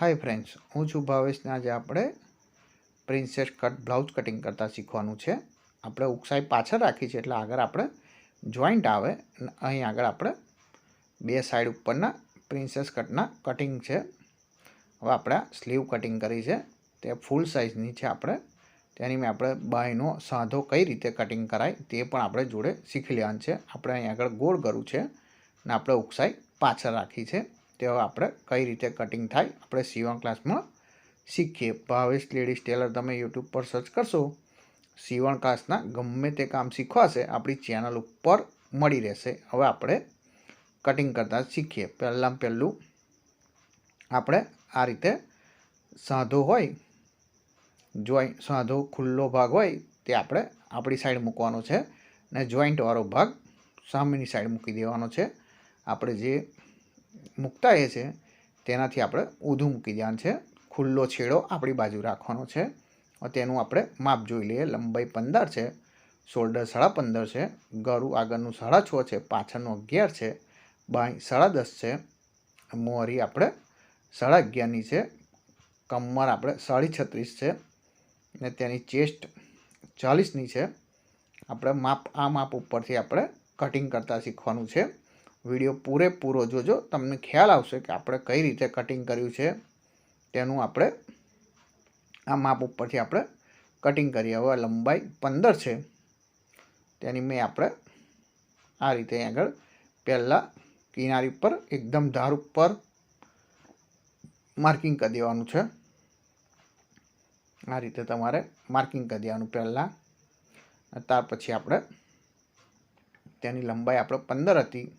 Hi friends હું છું ભાવેશને આજે આપણે પ્રિન્સેસ કટ બ્લાઉઝ કટિંગ કરતાં શીખવાનું છે. આપણે ઉકસાઈ પાછળ રાખી છે એટલે આગળ આપણે જોઈન્ટ આવે. અહીં આગળ આપણે બે સાઈડ ઉપરના પ્રિન્સેસ કટના કટિંગ છે. હવે આપણે સ્લીવ કટિંગ કરી છે. તે ફૂલ સાઇઝની છે આપણે. તેની મેં આપણે બાયનો સાંધો કઈ રીતે કટિંગ કરાય તે પણ આપણે જોડે શીખી લેવાનું છે. આપણે અહીં આગળ ગોળ કરવું છે અને આપણે ઉકસાઈ પાછળ રાખી છે. તે હવે આપણે કઈ રીતે કટિંગ થાય, આપણે સીવણ ક્લાસમાં શીખીએ. ભાવેશ લેડીઝ ટેલર તમે યુટ્યુબ પર સર્ચ કરશો સીવણ ક્લાસના ગમે તે કામ શીખવાશે, આપણી ચેનલ ઉપર મળી રહેશે. હવે આપણે કટિંગ કરતાં શીખીએ. પહેલાં પહેલું આપણે આ રીતે સાંધો હોય જોઈન્ટ સાંધો ખુલ્લો ભાગ હોય, તે આપણે આપણી સાઈડ મૂકવાનો છે. ને જોઈન્ટવાળો ભાગ સામેની સાઈડ મૂકી દેવાનો છે. આપણે જે મૂકતા એ છે તેનાથી આપણે ઊંધું મૂકી દેવાનું છે. ખુલ્લો છેડો આપણી બાજુ રાખવાનો છે. તેનું આપણે માપ જોઈ લઈએ. લંબાઈ પંદર છે, શોલ્ડર સાડા પંદર છે, ગરું આગળનું સાડા છ છે, પાછળનું અગિયાર છે, બાય સાડા દસ છે મોહરી આપણે સાડા અગિયારની છે, કમર આપણે સાડી છત્રીસ છે, ને તેની ચેસ્ટ ચાલીસની છે. આપણે માપ, આ માપ ઉપરથી આપણે કટિંગ કરતાં શીખવાનું છે. વીડિયો પૂરેપૂરો જોજો. તમને ખ્યાલ આવશે કે આપણે કઈ રીતે કટિંગ કર્યું છે. તેનું આપણે આ માપ ઉપરથી આપણે કટિંગ કરીએ. હવે લંબાઈ પંદર છે. તેની મેં આપણે આ રીતે આગળ પહેલાં કિનારી પર એકદમ ધાર ઉપર માર્કિંગ કરી દેવાનું છે. આ રીતે તમારે માર્કિંગ કરી દેવાનું પહેલાં. ત્યાર પછી આપણે તેની લંબાઈ આપણે પંદર હતી.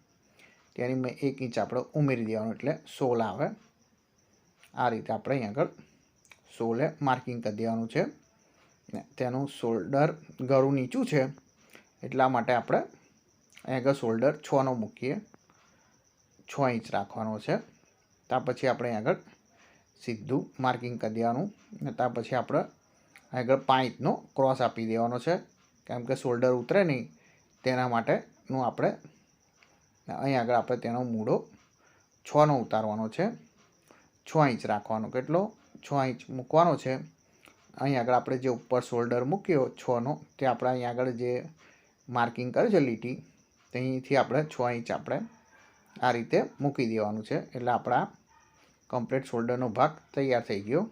તેની મેં એક ઇંચ આપણે ઉમેરી દેવાનું એટલે સોલ આવે. આ રીતે આપણે અહીં આગળ સોલે માર્કિંગ કરી દેવાનું છે. તેનું શોલ્ડર ગળું નીચું છે એટલા માટે આપણે અહીં આગળ શોલ્ડર છનો મૂકીએ. છ ઇંચ રાખવાનો છે. ત્યાર પછી આપણે અહીં આગળ સીધું માર્કિંગ કરી દેવાનું. ને ત્યાર પછી આપણે આગળ પાંચનો ક્રોસ આપી દેવાનો છે. કેમ કે શોલ્ડર ઉતરે નહીં. તેના માટેનું આપણે અહીં આગળ આપણે તેનો મૂળો છનો ઉતારવાનો છે. છ ઇંચ રાખવાનો. કેટલો? છ ઇંચ મૂકવાનો છે. અહીં આગળ આપણે જે ઉપર શોલ્ડર મૂક્યો છનો, તે આપણે અહીં આગળ જે માર્કિંગ કર્યું છે લીટી ત્યાંથી આપણે છ ઇંચ આપણે આ રીતે મૂકી દેવાનું છે. એટલે આપણા કમ્પ્લીટ શોલ્ડરનો ભાગ તૈયાર થઈ ગયો.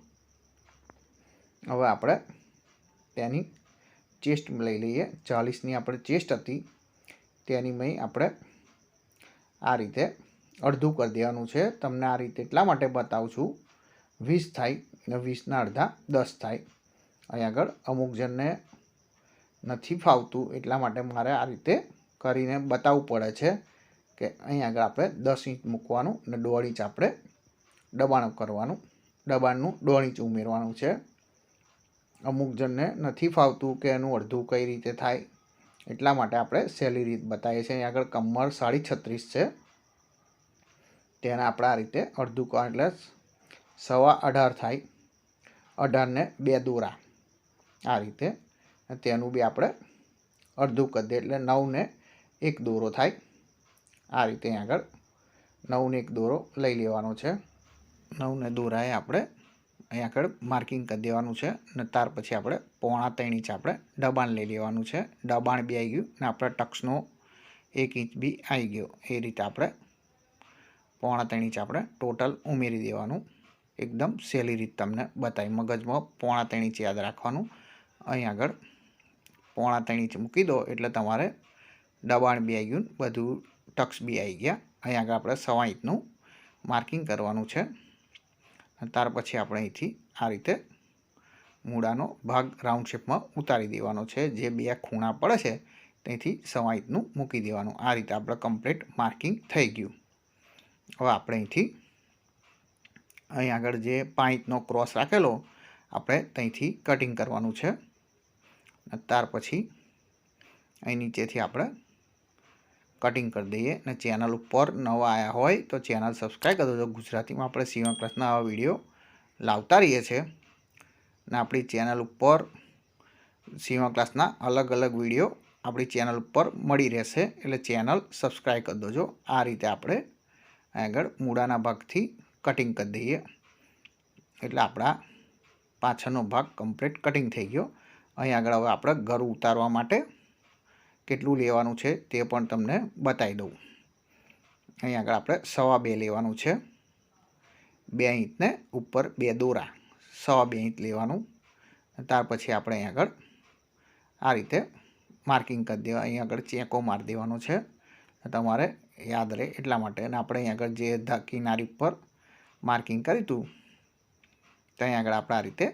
હવે આપણે તેની ચેસ્ટ લઈ લઈએ. ચાલીસની આપણે ચેસ્ટ હતી. તેની મેં આપણે આ રીતે અડધું કરી દેવાનું છે. તમને આ રીતે એટલા માટે બતાવું છું. વીસ થાય ને વીસના અડધા દસ થાય. અહીં આગળ અમુક જણને નથી ફાવતું એટલા માટે મારે આ રીતે કરીને બતાવવું પડે છે કે અહીં આગળ આપણે દસ ઇંચ મૂકવાનું ને દોઢ આપણે દબાણ કરવાનું. દબાણનું દોઢ ઉમેરવાનું છે. અમુક જણને નથી ફાવતું કે એનું અડધું કઈ રીતે થાય. એટલા માટે આપણે સહેલી રીત બતાવીએ છીએ. અહીં આગળ કમર સાડી છત્રીસ છે. તેને આપણે આ રીતે અડધું કોણ એટલે સવા અઢાર થાય. અઢારને બે દોરા. આ રીતે તેનું બી આપણે અડધું કરી દઈએ એટલે નવને એક દોરો થાય. આ રીતે આગળ નવને એક દોરો લઈ લેવાનો છે. નવને દોરાએ આપણે અહીં આગળ માર્કિંગ કરી દેવાનું છે અને ત્યાર પછી આપણે પોણા ત્રણ ઇંચ આપણે દબાણ લઈ લેવાનું છે. દબાણ બી આવી ગયું ને આપણે ટક્સનો એક ઇંચ બી આવી ગયો. એ રીતે આપણે પોણા ત્રણ ઇંચ આપણે ટોટલ ઉમેરી દેવાનું. એકદમ સહેલી રીત તમને બતાવી. મગજમાં પોણા ત્રણ ઇંચ યાદ રાખવાનું. અહીં આગળ પોણા ત્રણ ઇંચ મૂકી દો એટલે તમારે દબાણ બી આવી ગયું બધું ટક્સ બી આવી ગયા. અહીં આગળ આપણે સવા ઇંચનું માર્કિંગ કરવાનું છે. ત્યાર પછી આપણે અહીંથી આ રીતે મૂળાનો ભાગ રાઉન્ડ શેપમાં ઉતારી દેવાનો છે. જે બે ખૂણા પડે છે, ત્યાંથી સવાઈતનું મૂકી દેવાનું. આ રીતે આપણે કમ્પ્લીટ માર્કિંગ થઈ ગયું. હવે આપણે અહીંથી, અહીં આગળ જે પાંચનો ક્રોસ રાખેલો, આપણે ત્યાંથી કટિંગ કરવાનું છે. ત્યાર પછી, અહીં નીચેથી આપણે કટિંગ કરી દઈએ અને ચેનલ ઉપર નવા આવ્યા હોય તો ચેનલ સબસ્ક્રાઈબ કરી દેજો. ગુજરાતીમાં આપણે સીવણ ક્લાસના આવા વીડિયો લાવતા રહીએ છીએ. અને આપણી ચેનલ ઉપર સીવણ ક્લાસના અલગ અલગ વીડિયો આપણી ચેનલ ઉપર મળી રહેશે. એટલે ચેનલ સબસ્ક્રાઈબ કરી દેજો. આ રીતે આપણે આગળ મૂળાના ભાગથી કટિંગ કરી દઈએ. એટલે આપણા પાછળનો ભાગ કમ્પ્લીટ કટિંગ થઈ ગયો. અહીં આગળ હવે આપણે ઘર ઉતારવા માટે કેટલું લેવાનું છે તે પણ તમને બતાવી દઉં. અહીં આગળ આપણે સવા બે લેવાનું છે. બે ઇંચને ઉપર બે દોરા. સવા બે ઇંચ લેવાનું. ત્યાર પછી આપણે અહીં આગળ આ રીતે માર્કિંગ કરી દેવા, અહીં આગળ ચેકો મારી દેવાનો છે. તમારે યાદ રહે એટલા માટે. અને આપણે અહીં આગળ જે કિનારી ઉપર માર્કિંગ કર્યું હતું, ત્યાં આગળ આપણે આ રીતે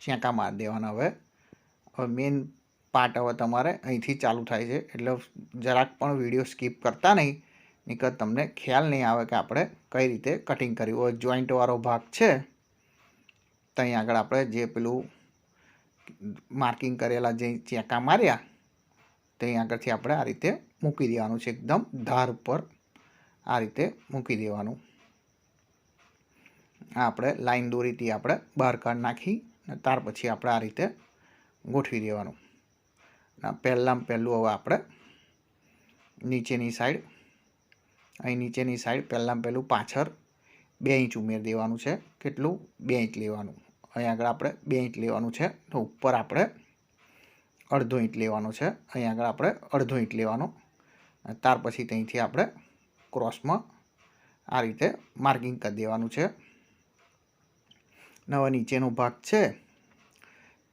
ચેંકા મારી દેવાના. હવે હવે મેઇન પાર્ટ હવે તમારે અહીંથી ચાલુ થાય છે. એટલે જરાક પણ વીડિયો સ્કીપ કરતા નહીં. નીકળ તમને ખ્યાલ નહીં આવે કે આપણે કઈ રીતે કટિંગ કર્યું. હોય જોઈન્ટવાળો ભાગ છે. ત્યાં આગળ આપણે જે પેલું માર્કિંગ કરેલા જે ચેકા માર્યા ત્યાં આગળથી આપણે આ રીતે મૂકી દેવાનું છે. એકદમ ધાર ઉપર આ રીતે મૂકી દેવાનું. આપણે લાઈન દોરીથી આપણે બહાર કાઢ નાખી ત્યાર પછી આપણે આ રીતે ગોઠવી દેવાનું. પહેલાં પહેલું હવે આપણે નીચેની સાઈડ, અહીં નીચેની સાઈડ, પહેલાં પહેલું પાછળ બે ઇંચ ઉમેરી દેવાનું છે. કેટલું? બે ઇંચ લેવાનું. અહીં આગળ આપણે બે ઇંચ લેવાનું છે. તો ઉપર આપણે અડધો ઇંચ લેવાનો છે. અહીં આગળ આપણે અડધો ઇંચ લેવાનો. ત્યાર પછી ત્યાંથી આપણે ક્રોસમાં આ રીતે માર્કિંગ કરી દેવાનું છે. નવા નીચેનો ભાગ છે.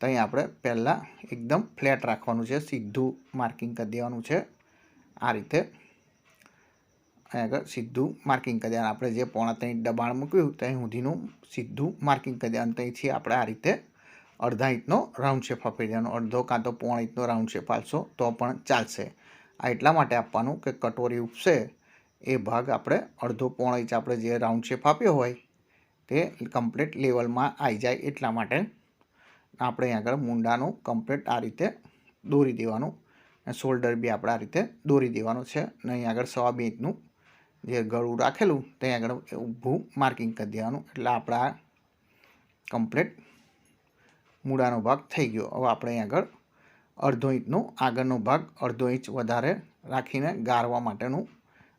ત્યાં આપણે પહેલાં એકદમ ફ્લેટ રાખવાનું છે. સીધું માર્કિંગ કરી દેવાનું છે. આ રીતે અહીં આગળ સીધું માર્કિંગ કરી દેવાનું. આપણે જે પોણા ત્યાં દબાણ મૂક્યું ત્યાં સુધીનું સીધું માર્કિંગ કરી દેવાનું. ત્યાંથી આપણે આ રીતે અડધા ઇંચનો રાઉન્ડ શેપ આપી દેવાનો. અડધો કાં તો પોણા ઇંચનો રાઉન્ડ શેપ આપશો, તો પણ ચાલશે. આ એટલા માટે આપવાનું કે કટોરી ઉપસે એ ભાગ આપણે અડધો પોણ ઇંચ આપણે જે રાઉન્ડ શેપ આપ્યો હોય તે કમ્પ્લીટ લેવલમાં આવી જાય એટલા માટે. આપણે આગળ મૂંડાનું કમ્પ્લીટ આ રીતે દોરી દેવાનું. શોલ્ડર બી આપણે આ રીતે દોરી દેવાનું છે. અને અહીં આગળ સવા બે ઇંચનું જે ગળું રાખેલું, ત્યાં આગળ ઊભું માર્કિંગ કરી દેવાનું. એટલે આપણા કમ્પ્લીટ મૂળાનો ભાગ થઈ ગયો. હવે આપણે આગળ અડધો ઇંચનો, આગળનો ભાગ અડધો ઇંચ વધારે રાખીને ગાળવા માટેનું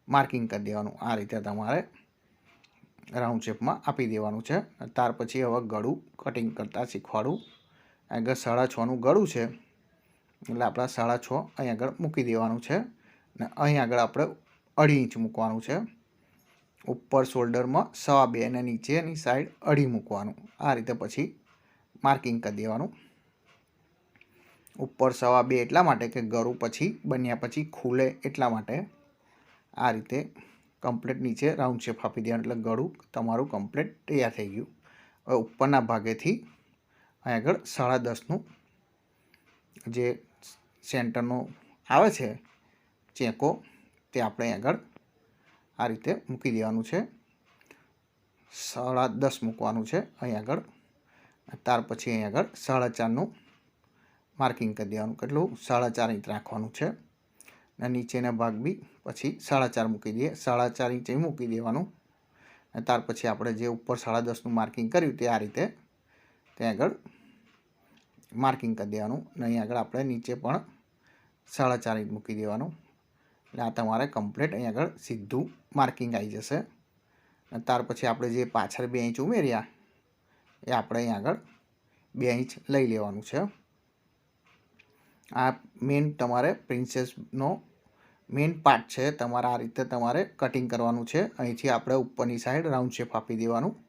માર્કિંગ કરી દેવાનું. આ રીતે તમારે રાઉન્ડ શેપમાં આપી દેવાનું છે. ત્યાર પછી હવે ગળું કટિંગ કરતાં શીખવાડું આગળ સાડા છનું ગળું છે, એટલે આપણા સાડા છ અહીં આગળ મૂકી દેવાનું છે ને અહીં આગળ આપણે અઢી ઇંચ મૂકવાનું છે. ઉપર શોલ્ડરમાં સવા બે અને નીચેની સાઈડ અઢી મૂકવાનું. આ રીતે પછી માર્કિંગ કરી દેવાનું. ઉપર સવા બે એટલા માટે કે ગળું પછી બન્યા પછી ખુલે એટલા માટે આ રીતે કમ્પ્લેટ નીચે રાઉન્ડ શેપ આપી દેવાનું, એટલે ગળું તમારું કમ્પ્લેટ તૈયાર થઈ ગયું. હવે ઉપરના ભાગેથી અહીં આગળ સાડા દસનું જે સેન્ટરનો આવે છે ચેકો, તે આપણે આગળ આ રીતે મૂકી દેવાનું છે. સાડા દસ મૂકવાનું છે અહીં આગળ. ત્યાર પછી અહીં આગળ સાડા ચારનું માર્કિંગ કરી દેવાનું કેટલું સાડા ચાર ઇંચ રાખવાનું છે. અને નીચેના ભાગ બી પછી સાડા ચાર મૂકી દઈએ. સાડા ચાર ઇંચ મૂકી દેવાનું. અને ત્યાર પછી આપણે જે ઉપર સાડા દસનું માર્કિંગ કર્યું તે આ રીતે ત્યાં આગળ માર્કિંગ કરી દેવાનું અને અહીં આગળ આપણે નીચે પણ સાડા ચાર ઇંચ મૂકી દેવાનું. એટલે આ તમારે કમ્પ્લીટ અહીં આગળ સીધું માર્કિંગ આવી જશે. અને ત્યાર પછી આપણે જે પાછળ બે ઇંચ ઉમેર્યા, એ આપણે અહીં આગળ બે ઇંચ લઈ લેવાનું છે. આ મેઇન તમારે પ્રિન્સેસનો મેઇન પાર્ટ છે. તમારે આ રીતે તમારે કટિંગ કરવાનું છે. અહીંથી આપણે ઉપરની સાઈડ રાઉન્ડ શેપ આપી દેવાનું.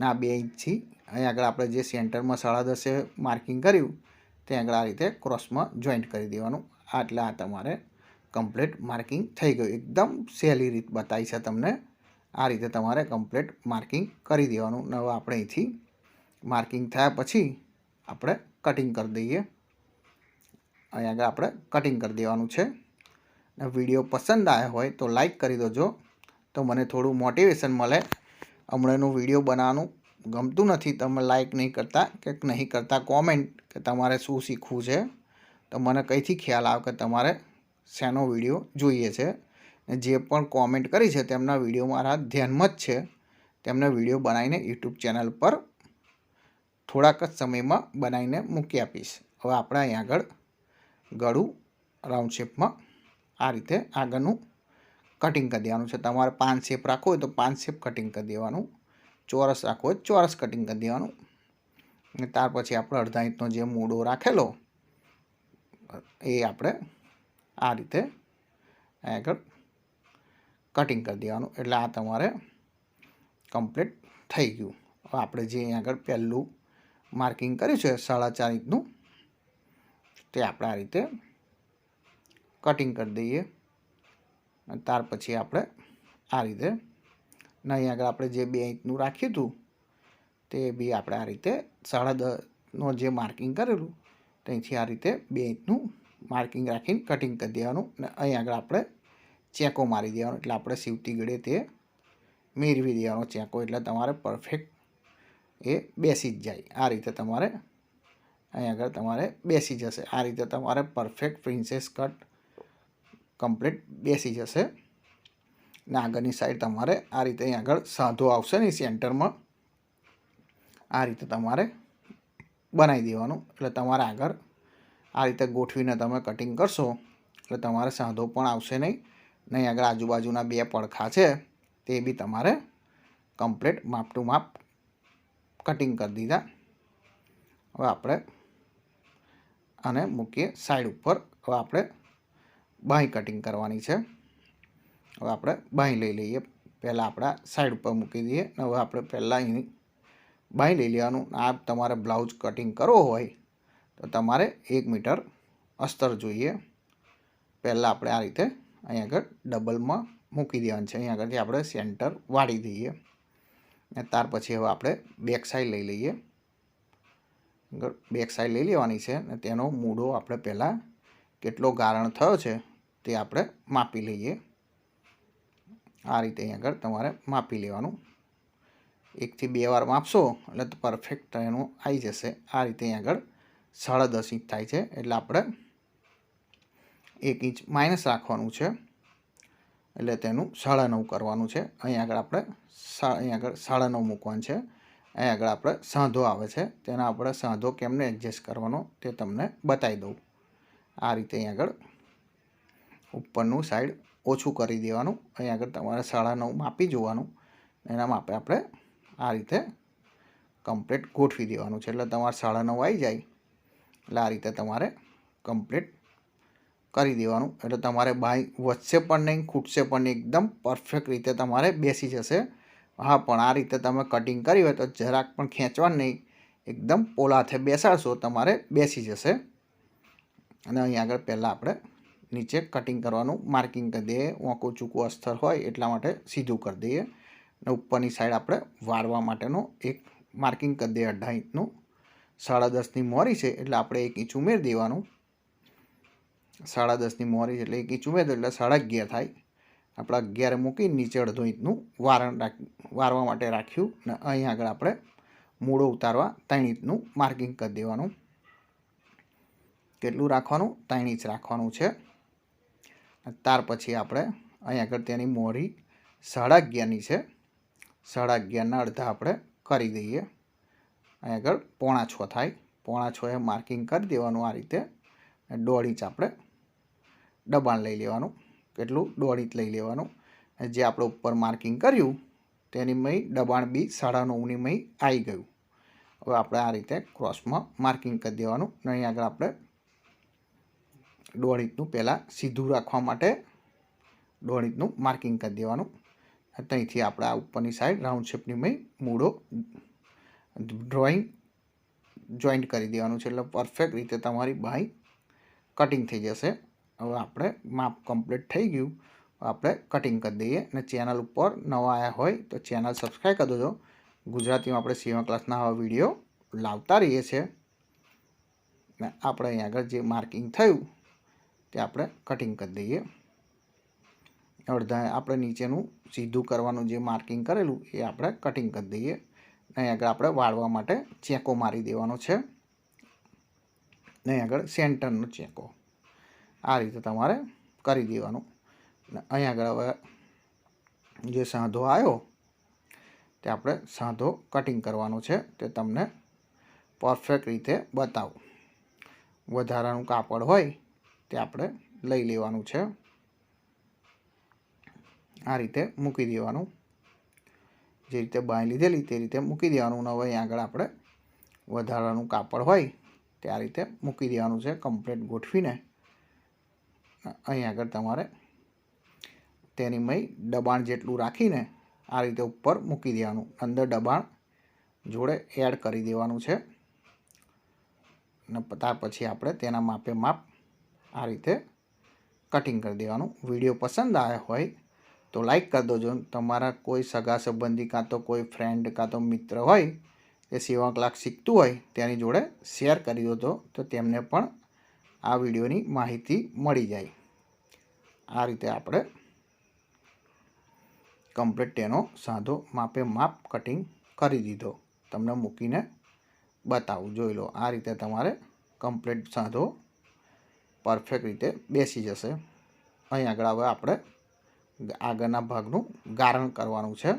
ને, બે ઇંચથી. અહીં આગળ આપણે જે સેન્ટરમાં સાડા દસે માર્કિંગ કર્યું તે આગળ આ રીતે ક્રોસમાં જોઈન્ટ કરી દેવાનું. આટલે આ તમારે કમ્પ્લીટ માર્કિંગ થઈ ગયું. એકદમ સહેલી રીત બતાવી છે તમને. આ રીતે તમારે કમ્પ્લીટ માર્કિંગ કરી દેવાનું. નવા આપણે અહીંથી માર્કિંગ થયા પછી આપણે કટિંગ કરી દઈએ. અહીં આગળ આપણે કટિંગ કરી દેવાનું છે. વીડિયો પસંદ આવ્યો હોય તો લાઈક કરી દેજો. તો મને થોડું મોટિવેશન મળે. હમણાંનું વીડિયો બનાવવાનું ગમતું નથી, તમે લાઈક નહીં કરતા કે નહીં કરતા કોમેન્ટ કે તમારે શું શીખવું છે, તો મને કંઈથી ખ્યાલ આવે કે તમારે શેનો વીડિયો જોઈએ છે. જે પણ કોમેન્ટ કરી છે, તેમના વીડિયો મારા ધ્યાનમાં જ છે. તેમને વીડિયો બનાવીને યુટ્યુબ ચેનલ પર થોડાક જ સમયમાં બનાવીને મૂકી આપીશ. હવે આપણે અહીં આગળ ગળું રાઉન્ડ શેપમાં આ રીતે આગળનું કટિંગ કરી દેવાનું છે. તમારે પાંચ શેપ રાખવો હોય તો પાંચ શેપ કટિંગ કરી દેવાનું. ચોરસ રાખવો હોય ચોરસ કટિંગ કરી દેવાનું. અને ત્યાર પછી આપણે અડધા ઇંચનો જે મૂડો રાખેલો, એ આપણે આ રીતે આગળ કટિંગ કરી દેવાનું. એટલે આ તમારે કમ્પ્લીટ થઈ ગયું. હવે આપણે જે આગળ પહેલું માર્કિંગ કર્યું છે, સાડા ચાર ઇંચનું, તે આપણે આ રીતે કટિંગ કરી દઈએ. અને ત્યાર પછી આપણે આ રીતે ને અહીં આગળ આપણે જે બે ઇંચનું રાખ્યું હતું, તે બી આપણે આ રીતે સાડા દસનો જે માર્કિંગ કરેલું, ત્યાંથી આ રીતે બે ઇંચનું માર્કિંગ રાખીને કટિંગ કરી દેવાનું ને અહીં આગળ આપણે ચેકો મારી દેવાનો. એટલે આપણે સીવતી ગળે તે મેળવી દેવાનો ચેકો. એટલે તમારે પરફેક્ટ એ બેસી જ જાય. આ રીતે તમારે અહીં આગળ તમારે બેસી જશે. આ રીતે તમારે પરફેક્ટ પ્રિન્સેસ કટ કમ્પ્લીટ બેસી જશે. ને આગળની સાઈડ તમારે આ રીતે અહીં આગળ સાધો આવશે ને સેન્ટરમાં. આ રીતે તમારે બનાવી દેવાનું. એટલે તમારે આગળ આ રીતે ગોઠવીને તમે કટિંગ કરશો. એટલે તમારે સાંધો પણ આવશે નહીં. નહીં આગળ આજુબાજુના બે પડખા છે, તે બી તમારે કમ્પ્લીટ માપ ટુ માપ કટિંગ કરી દીધા. હવે આપણે આને મૂકીએ સાઈડ ઉપર. હવે આપણે બાંય કટિંગ કરવાની છે. હવે આપણે બાંય લઈ લઈએ. પહેલાં આપણા સાઈડ ઉપર મૂકી દઈએ અને હવે આપણે પહેલાં અહીં બાંય લઈ લેવાનું. આ તમારે બ્લાઉઝ કટિંગ કરવો હોય તો તમારે એક મીટર અસ્તર જોઈએ. પહેલાં આપણે આ રીતે અહીં આગળ ડબલમાં મૂકી દેવાનું છે. અહીં આગળથી આપણે સેન્ટર વાળી દઈએ. અને ત્યાર પછી હવે આપણે બેક સાઈડ લઈ લઈએ. આગળ બેક સાઈડ લઈ લેવાની છે અને તેનો મૂળો આપણે પહેલાં કેટલો ગારણ થયો છે તે આપણે માપી લઈએ. આ રીતે અહીં આગળ તમારે માપી લેવાનું. એકથી બે વાર માપશો, એટલે પરફેક્ટ એનું આવી જશે. આ રીતે અહીં આગળ સાડા દસ ઇંચ થાય છે, એટલે આપણે એક ઇંચ માઇનસ રાખવાનું છે. એટલે તેનું સાડા નવ કરવાનું છે. અહીં આગળ આપણે અહીં આગળ સાડા નવ મૂકવાનું છે. અહીં આગળ આપણે સાંધો આવે છે. તેના આપણે સાંધો કેમને એડજસ્ટ કરવાનો તે તમને બતાવી દઉં. આ રીતે અહીં આગળ ઉપરનું સાઈડ ઓછું કરી દેવાનું. અહીં આગળ તમારે સાડા નવ માપી જોવાનું. એના માપે આપણે આ રીતે કમ્પ્લીટ ગોઠવી દેવાનું છે. એટલે તમારે સાડા નવ આવી જાય. એટલે આ રીતે તમારે કમ્પ્લીટ કરી દેવાનું. એટલે તમારે બાય વધશે પણ નહીં, ખૂટશે પણ નહીં. એકદમ પરફેક્ટ રીતે તમારે બેસી જશે. હા, પણ આ રીતે તમે કટિંગ કરી હોય તો જરાક પણ ખેંચવાનું નહીં. એકદમ પોલાથે બેસાડશો, તમારે બેસી જશે. અને અહીં આગળ પહેલાં આપણે નીચે કટિંગ કરવાનું માર્કિંગ કરી દઈએ. ઊંકું ચૂકું અસ્તર હોય એટલા માટે સીધું કરી દઈએ. અને ઉપરની સાઈડ આપણે વાળવા માટેનું એક માર્કિંગ કરી દઈએ અઢાઈ ઇંચનું. સાડા દસની મોરી છે એટલે આપણે એક ઇંચ ઉમેરી દેવાનું. સાડા દસની મોરી એટલે એક ઇંચ ઉમેરી એટલે સાડા અગિયાર થાય. આપણે અગિયાર મૂકી નીચે અડધો ઇંચનું વારણ રાખ વારવા માટે રાખ્યું. ને અહીં આગળ આપણે મૂળો ઉતારવા ત્રણ ઇંચનું માર્કિંગ કરી દેવાનું. કેટલું રાખવાનું? ત્રણ ઇંચ રાખવાનું છે. ત્યાર પછી આપણે અહીં આગળ તેની મોરી સાડા અગિયારની છે. સાડા અગિયારના અડધા આપણે કરી દઈએ. અહીં આગળ પોણા છ થાય. પોણા છ એ માર્કિંગ કરી દેવાનું આ રીતે. દોઢ ઇંચ આપણે દબાણ લઈ લેવાનું. કેટલું? દોઢ ઇંચ લઈ લેવાનું. જે આપણે ઉપર માર્કિંગ કર્યું, તેની મય દબાણ બી સાડા નવની મય આવી ગયું. હવે આપણે આ રીતે ક્રોસમાં માર્કિંગ કરી દેવાનું. અને અહીં આગળ આપણે દોઢ પહેલાં સીધું રાખવા માટે દોઢ માર્કિંગ કરી દેવાનું. ત્યાંથી આપણે આ ઉપરની સાઈડ રાઉન્ડ શેપની મેં મૂળો ડ્રોઈંગ જોઈન્ટ કરી દેવાનું છે. એટલે પરફેક્ટ રીતે તમારી બાઈ કટિંગ થઈ જશે. હવે આપણે માપ કમ્પ્લીટ થઈ ગયું. આપણે કટિંગ કરી દઈએ. અને ચેનલ ઉપર નવા આવ્યા હોય તો ચેનલ સબસ્ક્રાઈબ કરી દેજો. ગુજરાતીમાં આપણે સીવા ક્લાસના આવા વીડિયો લાવતા રહીએ છીએ. ને આપણે અહીં આગળ જે માર્કિંગ થયું તે આપણે કટિંગ કરી દઈએ. અડધા આપણે નીચેનું સીધું કરવાનું જે માર્કિંગ કરેલું એ આપણે કટિંગ કરી દઈએ. અહીં આગળ આપણે વાળવા માટે ચેકો મારી દેવાનો છે. અહીં આગળ સેન્ટરનો ચેકો. આ રીતે તમારે કરી દેવાનું. અહીંયા અહીં આગળ હવે જે સાંધો આવ્યો, તે આપણે સાંધો કટિંગ કરવાનો છે. તે તમને પરફેક્ટ રીતે બતાવું. વધારાનું કાપડ હોય તે આપણે લઈ લેવાનું છે. આ રીતે મૂકી દેવાનું. જે રીતે બાંધી લીધેલી તે રીતે મૂકી દેવાનું હવે અહીં આગળ આપણે વધારાનું કાપડ હોય તે આ રીતે મૂકી દેવાનું છે કમ્પ્લેટ ગોઠવીને. અહીં આગળ તમારે તેની મય દબાણ જેટલું રાખીને આ રીતે ઉપર મૂકી દેવાનું. અંદર દબાણ જોડે એડ કરી દેવાનું છે. અને ત્યાર પછી આપણે તેના માપે માપ આ રીતે કટિંગ કરી દેવાનું. વીડિયો પસંદ આવ્યો હોય તો લાઈક કરી દેજો. તમારા કોઈ સગા સંબંધી કાં તો કોઈ ફ્રેન્ડ કાં તો મિત્ર હોય એ સેવા કલાક શીખતું હોય તેની જોડે શેર કરી દો તો તેમને પણ આ વિડીયોની માહિતી મળી જાય. આ રીતે આપણે કમ્પ્લીટ તેનો સાધો માપે માપ કટિંગ કરી દીધો. તમને મૂકીને બતાવું. જોઈ લો, આ રીતે તમારે કમ્પ્લીટ સાધો પરફેક્ટ રીતે બેસી જશે. અહીં આગળ હવે આપણે આગળના ભાગનું ગારણ કરવાનું છે.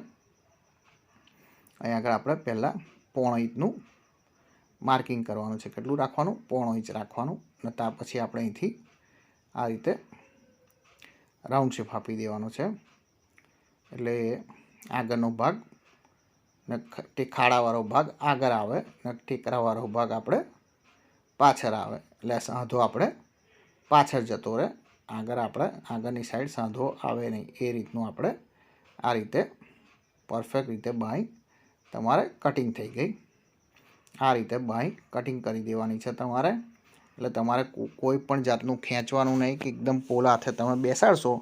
અહીં આગળ આપણે પહેલાં પોણો ઇંચનું માર્કિંગ કરવાનું છે. કેટલું રાખવાનું? પોણો ઇંચ રાખવાનું. અને ત્યાર પછી આપણે અહીંથી આ રીતે રાઉન્ડ શેપ આપી દેવાનો છે. એટલે આગળનો ભાગ ને તે ભાગ આગળ આવે ને ટેકરાવાળો ભાગ આપણે પાછળ આવે. એટલે સાંધો આપણે પાછળ જતો રહે. આગળ આપણે, આગળની સાઈડ સાંધો આવે નહીં. એ રીતનું આપણે આ રીતે પરફેક્ટ રીતે બાય તમારે કટિંગ થઈ ગઈ. આ રીતે બાય કટિંગ કરી દેવાની છે તમારે. એટલે તમારે કોઈ પણ જાતનું ખેંચવાનું નહીં કે એકદમ પોલા હાથે તમે બેસાડશો,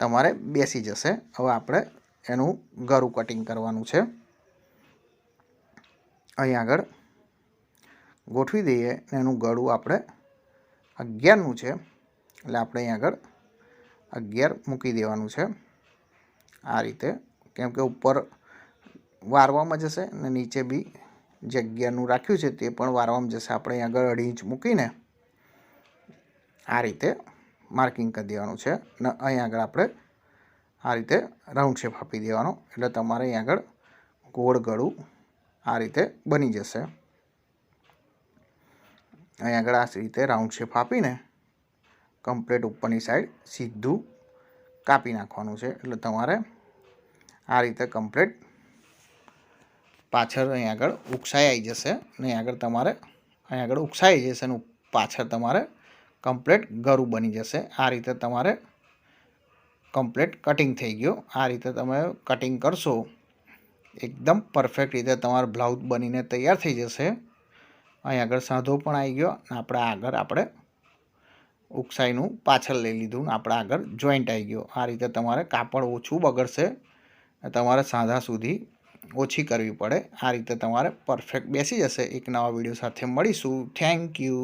તમારે બેસી જશે. હવે આપણે એનું ગરું કટિંગ કરવાનું છે. અહીં આગળ ગોઠવી દઈએ એનું ગળું આપણે અગિયારનું છે. એટલે આપણે અહીં આગળ અગિયાર મૂકી દેવાનું છે. આ રીતે. કેમ કે ઉપર વારવામાં જશે અને નીચે બી જે અગિયારનું રાખ્યું છે તે પણ વારવામાં જશે. આપણે અહીં આગળ અઢી ઇંચ મૂકીને આ રીતે માર્કિંગ કરી દેવાનું છે. અને અહીં આગળ આપણે આ રીતે રાઉન્ડ શેપ આપી દેવાનો. એટલે તમારે અહીં આગળ ગોળ ગળું આ રીતે બની જશે. અહીં આગળ આ રીતે રાઉન્ડ શેપ આપીને કમ્પ્લેટ ઉપરની સાઈડ સીધું કાપી નાખવાનું છે. એટલે તમારે આ રીતે કમ્પ્લેટ પાછળ અહીં આગળ ઉકસાઈ આવી જશે અને આગળ તમારે, અહીં આગળ ઉકસાઈ જશે અને પાછળ તમારે કમ્પ્લેટ ગરું બની જશે. આ રીતે તમારે કમ્પ્લેટ કટિંગ થઈ ગયો. આ રીતે તમે કટિંગ કરશો, એકદમ પરફેક્ટ રીતે તમારો બ્લાઉઝ બનીને તૈયાર થઈ જશે. અહીં આગળ સાંધો પણ આવી ગયો અને આપણે આગળ આપણે ઉકસાઈનું પાછળ લઈ લીધું ને આપણે આગળ જોઈન્ટ આવી ગયો. આ રીતે તમારે કાપડ ઓછું બગડશે તમારે સાંધા સુધી ઓછી કરવી પડે. આ રીતે તમારે પરફેક્ટ બેસી જશે. એક નવા વીડિયો સાથે મળીશું. Thank you